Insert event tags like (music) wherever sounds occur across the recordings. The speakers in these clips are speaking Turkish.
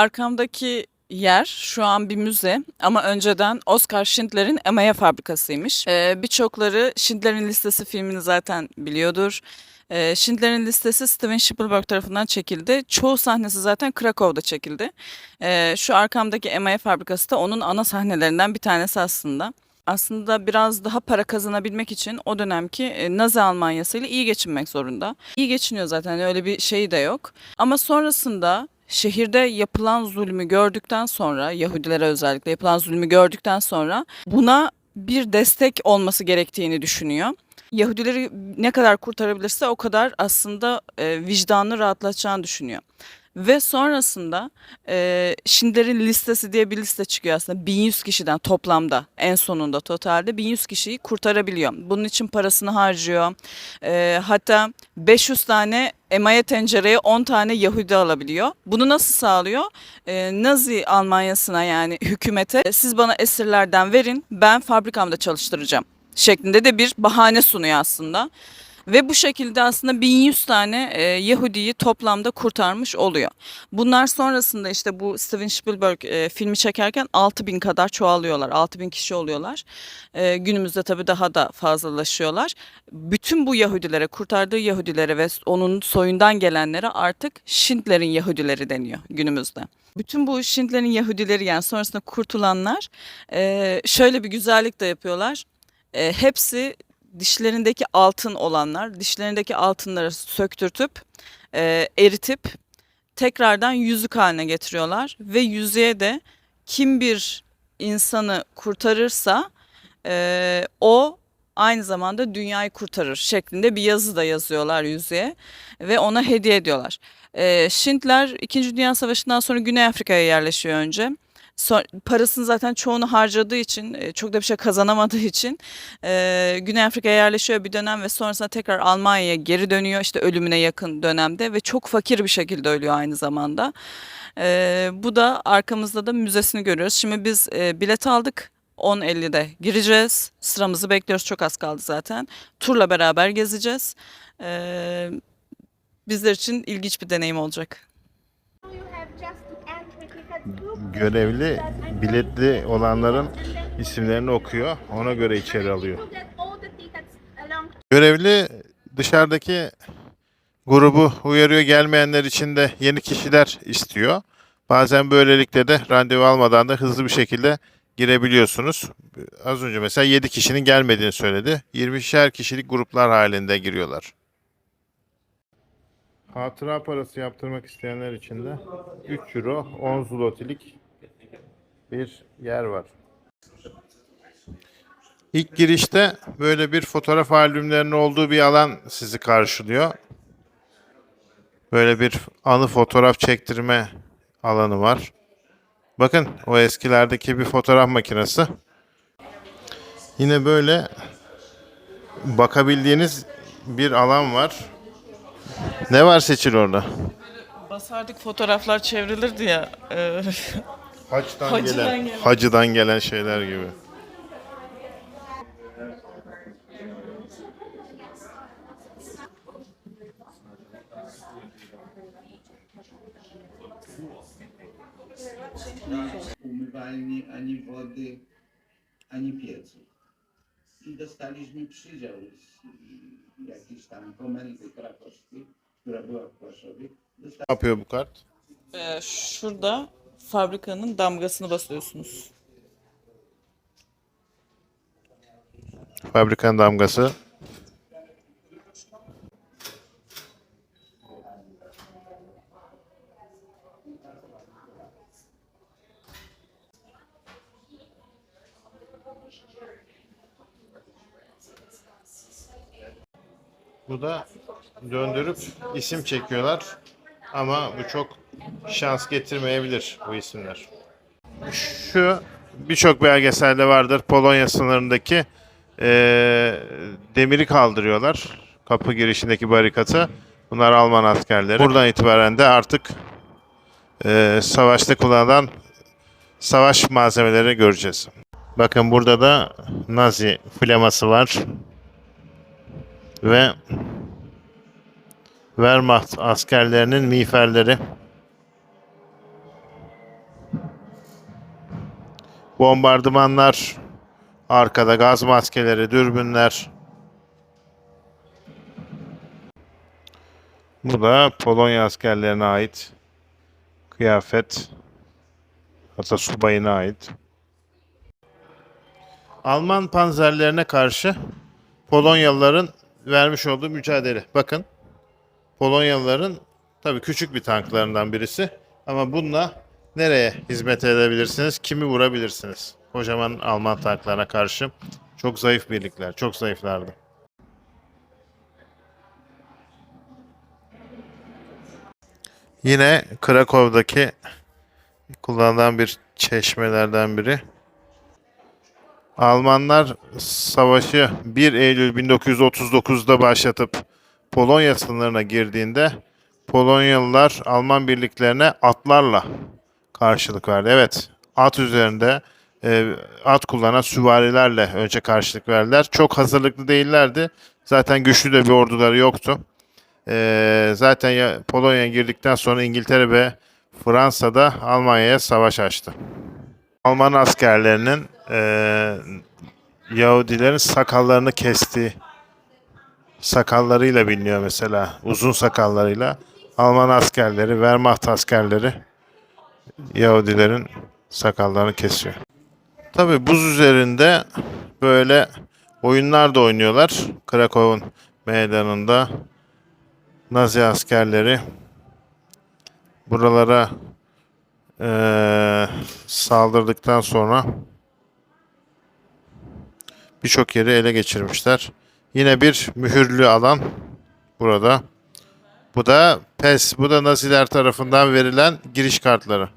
arkamdaki yer şu an bir müze ama önceden Oscar Schindler'in Emaye fabrikasıymış. Ee, birçokları Schindler'in Listesi filmini zaten biliyordur. Ee, Schindler'in Listesi Steven Spielberg tarafından çekildi. Çoğu sahnesi zaten Krakow'da çekildi. Ee, şu arkamdaki Emaye fabrikası da onun ana sahnelerinden bir tanesi aslında. Aslında biraz daha para kazanabilmek için o dönemki e, Nazi Almanyası ile iyi geçinmek zorunda. İyi geçiniyor zaten öyle bir şey de yok. Ama sonrasında şehirde yapılan zulmü gördükten sonra Yahudilere özellikle yapılan zulmü gördükten sonra buna bir destek olması gerektiğini düşünüyor. Yahudileri ne kadar kurtarabilirse o kadar aslında e, vicdanını rahatlatacağını düşünüyor. Ve sonrasında e, Schindler'in listesi diye bir liste çıkıyor aslında 1100 kişiden toplamda en sonunda totalde 1100 kişiyi kurtarabiliyor. Bunun için parasını harcıyor. E, hatta 500 tane emaye tencereye 10 tane Yahudi alabiliyor. Bunu nasıl sağlıyor? E, Nazi Almanyası'na yani hükümete "E, siz bana esirlerden verin ben fabrikamda çalıştıracağım şeklinde de bir bahane sunuyor aslında. Ve bu şekilde aslında 1100 tane e, Yahudi'yi toplamda kurtarmış oluyor. Bunlar sonrasında işte bu Steven Spielberg e, filmi çekerken 6000 kadar çoğalıyorlar. 6000 kişi oluyorlar. E, günümüzde tabii daha da fazlalaşıyorlar. Bütün bu Yahudilere, kurtardığı Yahudilere ve onun soyundan gelenlere artık Schindler'in Yahudileri deniyor günümüzde. Bütün bu Schindler'in Yahudileri yani sonrasında kurtulanlar e, şöyle bir güzellik de yapıyorlar. E, hepsi dişlerindeki altın olanlar dişlerindeki altınları söktürtüp e, eritip tekrardan yüzük haline getiriyorlar ve yüzüğe de kim bir insanı kurtarırsa e, o aynı zamanda dünyayı kurtarır şeklinde bir yazı da yazıyorlar yüzüğe ve ona hediye ediyorlar. E, Schindler 2. Dünya Savaşı'ndan sonra Güney Afrika'ya yerleşiyor önce. Parasını zaten çoğunu harcadığı için, e, çok da bir şey kazanamadığı için e, Güney Afrika'ya yerleşiyor bir dönem ve sonrasında tekrar Almanya'ya geri dönüyor işte ölümüne yakın dönemde ve çok fakir bir şekilde ölüyor aynı zamanda. E, bu da arkamızda da müzesini görüyoruz. Şimdi biz bilet aldık. 10.50'de gireceğiz. Sıramızı bekliyoruz. Çok az kaldı zaten. Turla beraber gezeceğiz. Bizler için ilginç bir deneyim olacak. Görevli biletli olanların isimlerini okuyor. Ona göre içeri alıyor. Görevli dışarıdaki grubu uyarıyor gelmeyenler için de yeni kişiler istiyor. Bazen böylelikle de randevu almadan da hızlı bir şekilde girebiliyorsunuz. Az önce mesela 7 kişinin gelmediğini söyledi. 20'şer kişilik gruplar halinde giriyorlar. Hatıra parası yaptırmak isteyenler için de 3 euro 10 zlotilik bir yer var. İlk girişte böyle bir fotoğraf albümlerinin olduğu bir alan sizi karşılıyor. Böyle bir anı fotoğraf çektirme alanı var. Bakın o eskilerdeki bir fotoğraf makinesi. Yine böyle bakabildiğiniz bir alan var. Ne var seçil orada? Basardık fotoğraflar çevrilirdi ya. e, (laughs) Hacdan, Hacıdan gelen, gelen. hacıdan gelen şeyler gibi. umywalni, ani wody, ani pieców. I dostaliśmy przydział z jakiejś tam komendy krakowskiej, która była w Płaszowie. Ne yapıyor bu kart? e, şurada fabrikanın damgasını basıyorsunuz. Fabrikanın damgası. Bu da döndürüp isim çekiyorlar. Ama bu çok şans getirmeyebilir bu isimler. Şu birçok belgeselde vardır. Polonya sınırındaki eee, demiri kaldırıyorlar. Kapı girişindeki barikatı. Bunlar Alman askerleri. Buradan itibaren de artık eee, savaşta kullanılan savaş malzemeleri göreceğiz. Bakın burada da Nazi flaması var. Ve Wehrmacht askerlerinin miğferleri. Bombardımanlar arkada gaz maskeleri, dürbünler. Bu da Polonya askerlerine ait kıyafet. Hatta subayına ait. Alman panzerlerine karşı Polonyalıların vermiş olduğu mücadele. Bakın Polonyalıların tabii küçük bir tanklarından birisi ama bununla nereye hizmet edebilirsiniz? Kimi vurabilirsiniz? Kocaman Alman tanklarına karşı çok zayıf birlikler, çok zayıflardı. Yine Krakow'daki kullanılan bir çeşmelerden biri. Almanlar savaşı 1 Eylül 1939'da başlatıp Polonya sınırına girdiğinde Polonyalılar Alman birliklerine atlarla karşılık verdi. Evet, at üzerinde e, at kullanan süvarilerle önce karşılık verdiler. Çok hazırlıklı değillerdi. Zaten güçlü de bir orduları yoktu. E, zaten ya, Polonya'ya girdikten sonra İngiltere ve Fransa'da Almanya'ya savaş açtı. Alman askerlerinin e, Yahudilerin sakallarını kestiği sakallarıyla biliniyor mesela. Uzun sakallarıyla. Alman askerleri, Wehrmacht askerleri Yahudilerin sakallarını kesiyor. Tabi buz üzerinde böyle oyunlar da oynuyorlar. Krakow'un meydanında Nazi askerleri buralara eee, saldırdıktan sonra birçok yeri ele geçirmişler. Yine bir mühürlü alan burada. Bu da PES, bu da Naziler tarafından verilen giriş kartları.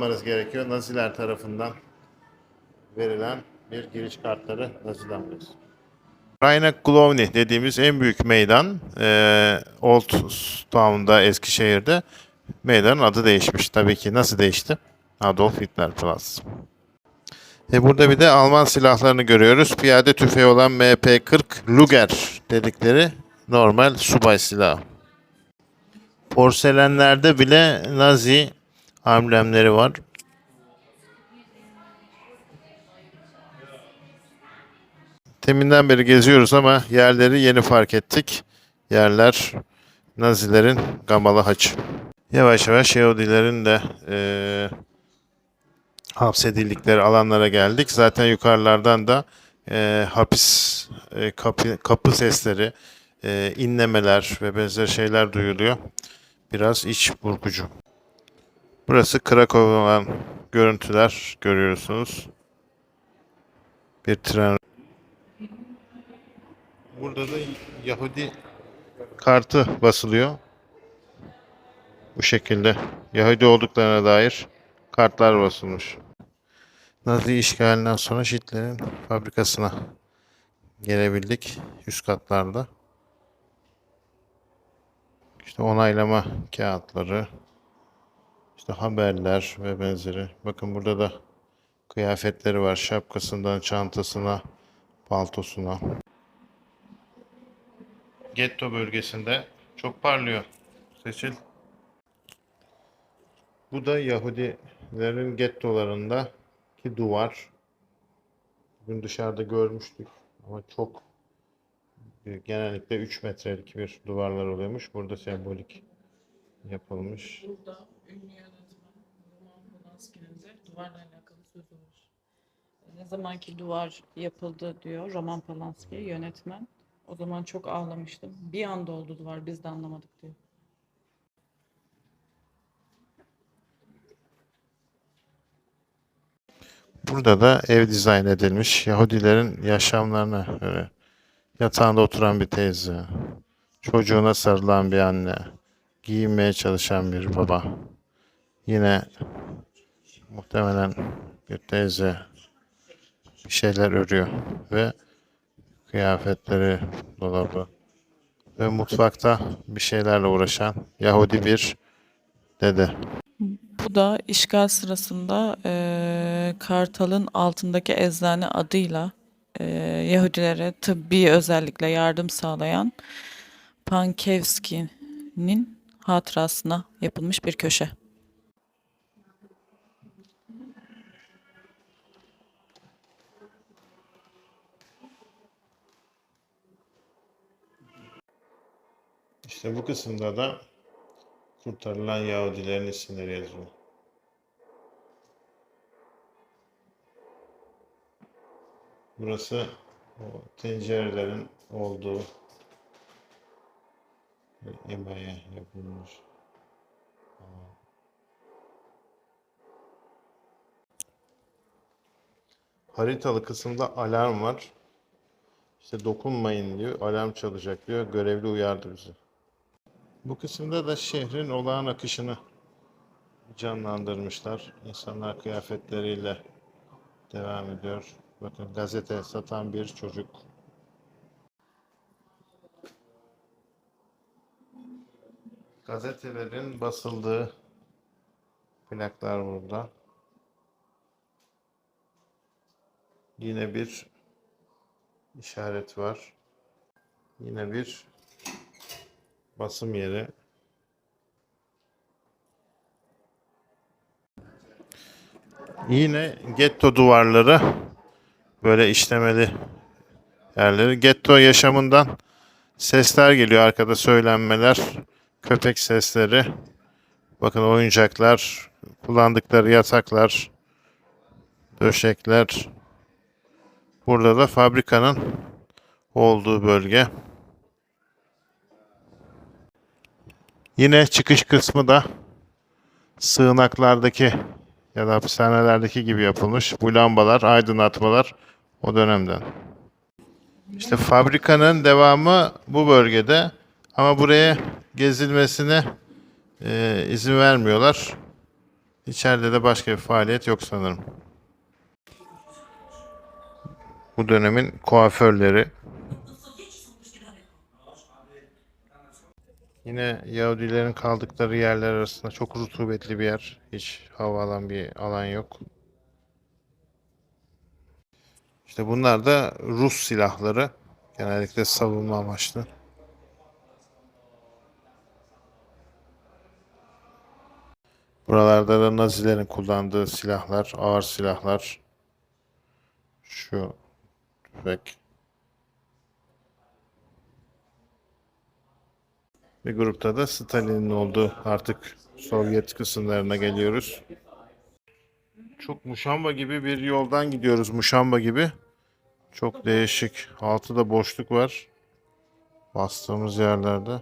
Almanız gerekiyor. Naziler tarafından verilen bir giriş kartları Nazi'den alıyoruz. Raynak Główny dediğimiz en büyük meydan eee Old Town'da Eskişehir'de meydanın adı değişmiş. Tabii ki nasıl değişti? Adolf Hitler Platz. E burada bir de Alman silahlarını görüyoruz. Piyade tüfeği olan MP40 Luger dedikleri normal subay silahı. Porselenlerde bile Nazi amblemleri var. Teminden beri geziyoruz ama yerleri yeni fark ettik. Yerler Nazilerin gamalı haçı. Yavaş yavaş Yahudilerin de eee hapsedildikleri alanlara geldik. Zaten yukarılardan da eee, hapis eee, kapı, kapı sesleri, eee, inlemeler ve benzer şeyler duyuluyor. Biraz iç burkucu. Burası Krakow'dan görüntüler görüyorsunuz. Bir tren. Burada da Yahudi kartı basılıyor. Bu şekilde Yahudi olduklarına dair kartlar basılmış. Nazi işgalinden sonra Hitler'in fabrikasına gelebildik üst katlarda. İşte onaylama kağıtları, işte haberler ve benzeri. Bakın burada da kıyafetleri var. Şapkasından çantasına, paltosuna. Getto bölgesinde çok parlıyor. Seçil. Bu da Yahudilerin gettolarındaki duvar. Bugün dışarıda görmüştük ama çok büyük. Genellikle 3 metrelik bir duvarlar oluyormuş. Burada sembolik yapılmış. Burada ünlü duvarla alakalı sözü var. E, ne zamanki duvar yapıldı diyor Roman Polanski yönetmen. O zaman çok ağlamıştım. Bir anda oldu duvar biz de anlamadık diyor. Burada da ev dizayn edilmiş. Yahudilerin yaşamlarına göre. Yatağında oturan bir teyze. Çocuğuna sarılan bir anne. Giyinmeye çalışan bir baba. Yine muhtemelen bir teyze bir şeyler örüyor ve kıyafetleri dolabı ve mutfakta bir şeylerle uğraşan Yahudi bir dede. Bu da işgal sırasında eee, Kartal'ın altındaki eczane adıyla eee, Yahudilere tıbbi özellikle yardım sağlayan Pankevski'nin hatırasına yapılmış bir köşe. İşte bu kısımda da kurtarılan Yahudilerin isimleri yazıyor. Burası o tencerelerin olduğu yemeğe yapılmış. Haritalı kısımda alarm var. İşte dokunmayın diyor, alarm çalacak diyor. Görevli uyardı bizi. Bu kısımda da şehrin olağan akışını canlandırmışlar. İnsanlar kıyafetleriyle devam ediyor. Bakın gazete satan bir çocuk. Gazetelerin basıldığı plaklar burada. Yine bir işaret var. Yine bir basım yeri. Yine getto duvarları böyle işlemeli yerleri. Getto yaşamından sesler geliyor arkada söylenmeler, köpek sesleri. Bakın oyuncaklar, kullandıkları yataklar, döşekler. Burada da fabrikanın olduğu bölge. Yine çıkış kısmı da sığınaklardaki ya da hapishanelerdeki gibi yapılmış. Bu lambalar, aydınlatmalar o dönemden. İşte fabrikanın devamı bu bölgede ama buraya gezilmesine e, izin vermiyorlar. İçeride de başka bir faaliyet yok sanırım. Bu dönemin kuaförleri. Yine Yahudilerin kaldıkları yerler arasında çok rutubetli bir yer. Hiç hava alan bir alan yok. İşte bunlar da Rus silahları. Genellikle savunma amaçlı. Buralarda da Nazilerin kullandığı silahlar, ağır silahlar. Şu tüfek. Bir grupta da Stalin'in olduğu artık Sovyet kısımlarına geliyoruz. Çok muşamba gibi bir yoldan gidiyoruz. Muşamba gibi. Çok değişik. Altıda boşluk var. Bastığımız yerlerde.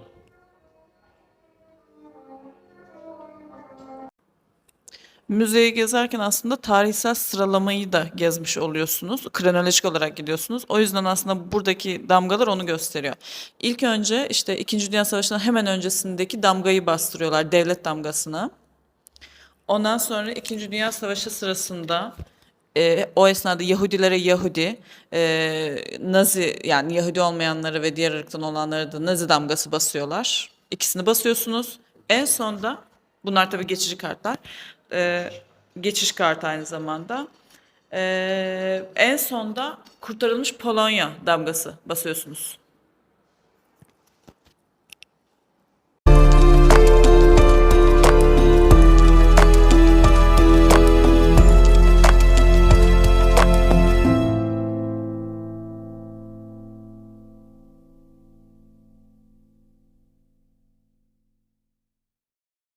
Müzeyi gezerken aslında tarihsel sıralamayı da gezmiş oluyorsunuz. Kronolojik olarak gidiyorsunuz. O yüzden aslında buradaki damgalar onu gösteriyor. İlk önce işte İkinci Dünya Savaşı'ndan hemen öncesindeki damgayı bastırıyorlar, devlet damgasını. Ondan sonra İkinci Dünya Savaşı sırasında e, o esnada Yahudilere Yahudi, e, Nazi yani Yahudi olmayanları ve diğer ırktan olanlara da Nazi damgası basıyorlar. İkisini basıyorsunuz. En sonda bunlar tabii geçici kartlar. E, geçiş kartı aynı zamanda. E, en sonda kurtarılmış Polonya damgası basıyorsunuz.